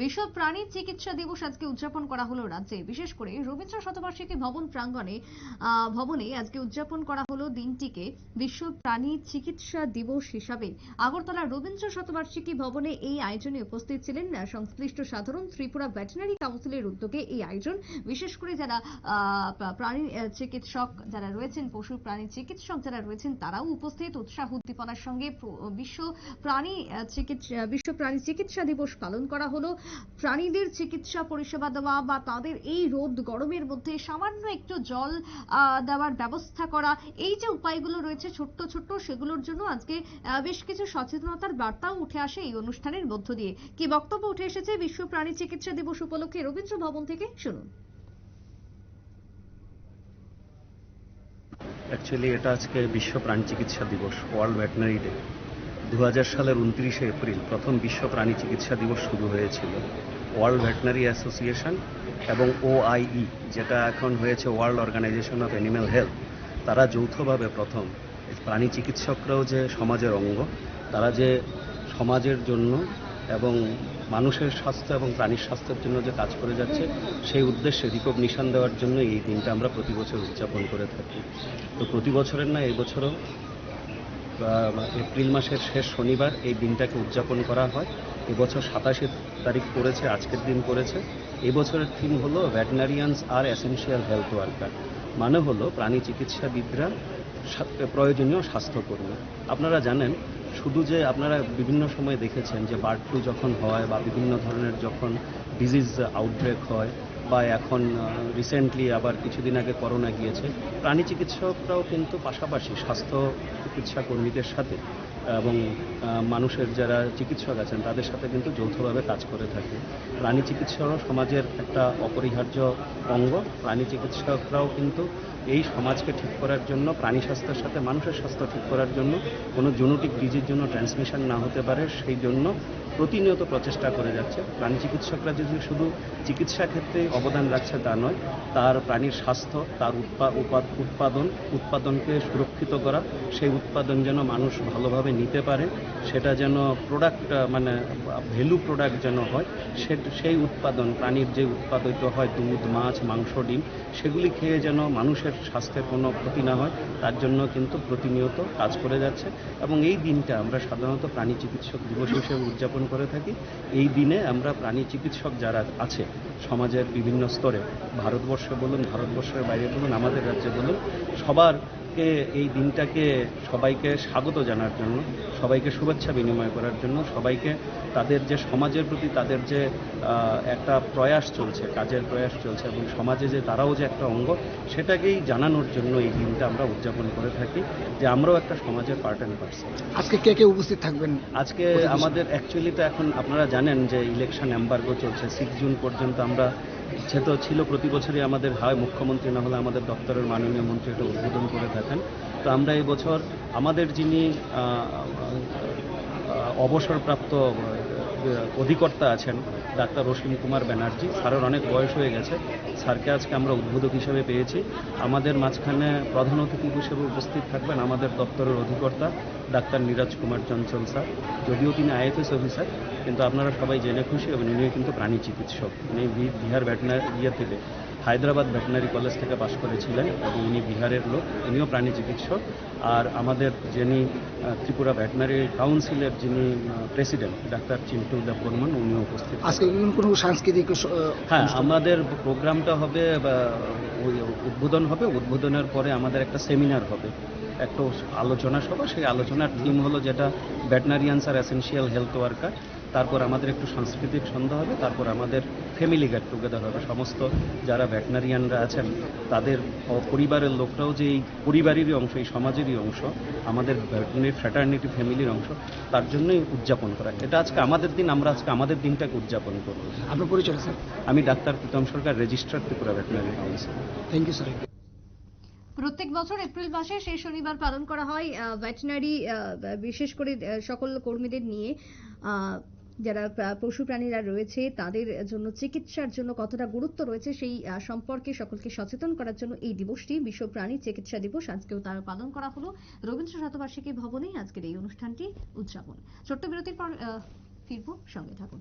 বিশ্ব প্রাণী চিকিৎসা দিবস আজকে উদযাপন করা হলো রাজ্যে। বিশেষ করে রবীন্দ্র শতবার্ষিকী ভবন প্রাঙ্গণে ভবনে আজকে উদযাপন করা হলো দিনটিকে বিশ্ব প্রাণী চিকিৎসা দিবস হিসাবে। আগরতলা রবীন্দ্র শতবার্ষিকী ভবনে এই আয়োজনে উপস্থিত ছিলেন সংশ্লিষ্ট সাধারণ ত্রিপুরা ভেটেনারি কাউন্সিলের উদ্যোগে এই আয়োজন। বিশেষ করে যারা প্রাণী চিকিৎসক যারা রয়েছেন, পশু প্রাণী চিকিৎসক যারা রয়েছেন, তারাও উপস্থিত। উৎসাহ উদ্দীপনার সঙ্গে বিশ্ব প্রাণী চিকিৎসা, বিশ্ব প্রাণী চিকিৎসা দিবস পালন করা হলো। প্রাণীদের চিকিৎসা পরিষেবা দেওয়া বা তাদের এই রোদ গরমের মধ্যে সামান্য একটু জল দেওয়ার ব্যবস্থা করা, এই যে উপায়গুলো রয়েছে ছোট্ট ছোট্ট, সেগুলোর জন্য আজকে বেশ কিছু সচেতনতার বার্তাও উঠে আসে এই অনুষ্ঠানের মধ্য দিয়ে। কি বক্তব্য উঠে এসেছে বিশ্ব প্রাণী চিকিৎসা দিবস উপলক্ষে রবীন্দ্র ভবন থেকে? শুনুন। অ্যাকচুয়ালি এটা আজকে বিশ্ব প্রাণী চিকিৎসা দিবস ওয়ার্ল্ড ভেটেনারি ডে দু হাজার সালের উনত্রিশে এপ্রিল প্রথম বিশ্ব প্রাণী চিকিৎসা দিবস শুরু হয়েছিল। ওয়ার্ল্ড ভেটেনারি অ্যাসোসিয়েশন এবং ওআইই যেটা এখন হয়েছে world organisation of animal health তারা যৌথভাবে প্রথম। প্রাণী চিকিৎসকরাও যে সমাজের অঙ্গ তারা যে সমাজের জন্য এবং মানুষের স্বাস্থ্য এবং প্রাণীর স্বাস্থ্যের জন্য যে কাজ করে যাচ্ছে সেই উদ্দেশ্যে রিকগনিশন দেওয়ার জন্য এই দিনটা আমরা প্রতি বছর উদযাপন করে থাকি। তো প্রতি বছরের না এই বছরও আহ, এপ্রিল মাসের শেষ শনিবার এই দিনটাকে উদযাপন করা হয়। এবছর সাতাশে তারিখ পড়েছে, আজকের দিন পড়েছে। এবছরের থিম হলো veterinarians are essential health worker মানে হলো প্রাণী চিকিৎসাবিদরা প্রয়োজনীয় স্বাস্থ্যকর্মী। আপনারা জানেন, শুধু যে আপনারা বিভিন্ন সময় দেখেছেন যে বার্ড ফ্লু যখন হয় বা বিভিন্ন ধরনের যখন ডিজিজ আউটব্রেক হয় বা এখন রিসেন্টলি আবার কিছুদিন আগে করোনা গিয়েছে। প্রাণী চিকিৎসকরাও কিন্তু পাশাপাশি স্বাস্থ্য চিকিৎসা কর্মীদের সাথে এবং মানুষের যারা চিকিৎসক আছেন তাদের সাথে কিন্তু যৌথভাবে কাজ করে থাকে। প্রাণী চিকিৎসাও সমাজের একটা অপরিহার্য অঙ্গ। প্রাণী চিকিৎসকরাও কিন্তু এই সমাজকে ঠিক করার জন্য, প্রাণী স্বাস্থ্যের সাথে মানুষের স্বাস্থ্য ঠিক করার জন্য কোনো জেনেটিক ডিজির জন্য ট্রান্সমিশন না হতে পারে, সেই জন্য প্রতিনিয়ত প্রচেষ্টা করে যাচ্ছে। প্রাণী চিকিৎসকরা যদি শুধু চিকিৎসা ক্ষেত্রে অবদান রাখছে তা নয়। তার প্রাণীর স্বাস্থ্য, তার উৎপাদন, উৎপাদনকে সুরক্ষিত করা, সেই উৎপাদন যেন মানুষ ভালোভাবে নিতে পারে, সেটা যেন প্রোডাক্ট মানে ভ্যালু প্রোডাক্ট যেন হয়, সে- সেই উৎপাদন, প্রাণীর যে উৎপাদিত হয় দুধ, মাছ, মাংস, ডিম, সেগুলি খেয়ে যেন মানুষের স্বাস্থ্যের কোনো ক্ষতি না হয়, তার জন্য কিন্তু প্রতিনিয়ত কাজ করে যাচ্ছে। এবং এই দিনটা আমরা সাধারণত প্রাণী চিকিৎসক দিবস হিসেবে উদযাপন করে থাকি। এই দিনে আমরা প্রাণী চিকিৎসক যারা আছে, সমাজের বিভিন্ন স্তরে ভারতবর্ষে বলুন ভারতবর্ষের বাইরে বলুন আমাদের রাজ্যে বলুন সবারকে এই দিনটাকে সবাইকে স্বাগত জানার জন্য সবাইকে শুভেচ্ছা বিনিময় করার জন্য সবাইকে তাদের যে সমাজের প্রতি তাদের যে একটা প্রয়াস চলছে কাজের প্রয়াস চলছে এবং সমাজে যে তারাও যে একটা অঙ্গ সেটাকেই জানানোর জন্য এই দিনটা আমরা উদযাপন করে থাকি যে আমরাও একটা সমাজের পার্ট অ্যান্ড পার্সন আজকে কে কে উপস্থিত থাকবেন? আজকে আমাদের অ্যাকচুয়ালি তো এখন আপনারা জানেন যে ইলেকশন এম্বার্গো চলছে সিক্স জুন পর্যন্ত আমরা ইচ্ছে তো ছিল প্রতি বছরই আমাদের হয়, মুখ্যমন্ত্রী না হলে আমাদের দপ্তরের মাননীয় মন্ত্রী এটা উদ্বোধন করে থাকেন। তো আমরা এই বছর আমাদের যিনি অবসরপ্রাপ্ত অধিকর্তা আছেন ডাক্তার অশ্বিনী কুমার ব্যানার্জি, স্যারের অনেক বয়স হয়ে গেছে। স্যারকে আজকে আমরা উদ্বোধক হিসেবে পেয়েছি। আমাদের মাঝখানে প্রধান অতিথি হিসেবে উপস্থিত থাকবেন আমাদের দপ্তরের অধিকর্তা ডাক্তার নীরাজ কুমার চঞ্চল স্যার। যদিও তিনি আইএফএস অফিসার, কিন্তু আপনারা সবাই জেনে খুশি এবং উনিও কিন্তু প্রাণী চিকিৎসক। উনি বি- বিহার ভেটেনারি ইয়ে থেকে। হায়দ্রাবাদ ভেটেনারি কলেজ থেকে পাশ করেছিলেন এবং উনি বিহারের লোক উনিও প্রাণী চিকিৎসক। আর আমাদের যিনি ত্রিপুরা ভেটেনারি কাউন্সিলের যিনি প্রেসিডেন্ট ডাক্তার চিন্টু দেববর্মন উনিও উপস্থিত আজকে কোনো সাংস্কৃতিক হ্যাঁ আমাদের প্রোগ্রামটা হবে উদ্বোধন হবে। উদ্বোধনের পরে আমাদের একটা সেমিনার হবে। একটা আলোচনা সভা। সেই আলোচনার থিম হলো যেটা veterinarians are essential health worker তারপর আমাদের একটু সাংস্কৃতিক সন্ধ্যা হবে তারপর আমাদের ফ্যামিলি গেট টুগেদার হবে। সমস্ত যারা ভেটেনারিয়ানরা আছেন তাদের পরিবারের লোকরাও যে এই পরিবারেরই অংশ এই সমাজেরই অংশ আমাদের ভেটেনারি ফ্র্যাটার্নিটি ফ্যামিলির অংশ তার জন্যই উদযাপন করা। এটা আজকে আমাদের দিন আমরা আজকে আমাদের দিনটাকে উদযাপন করব। আপনার পরিচয় স্যার? আমি doctor Pritam Sarkar registrar Tripura veterinary council thank you sir প্রত্যেক বছর এপ্রিল মাসে সেই শনিবার পালন করা হয় ভেটেনারি বিশেষ করে সকল কর্মীদের নিয়ে। আহ, যারা পশু প্রাণীরা রয়েছে, তাদের জন্য চিকিৎসার জন্য কতটা গুরুত্ব রয়েছে সেই সম্পর্কে সকলকে সচেতন করার জন্য এই দিবসটি, বিশ্ব প্রাণী চিকিৎসা দিবস, আজকেও তার পালন করা হলো। রবীন্দ্র শতবার্ষিকী ভবনে আজকের এই অনুষ্ঠানটি উদযাপন। ছোট্ট বিরতির পর ফিরবো সঙ্গে থাকুন।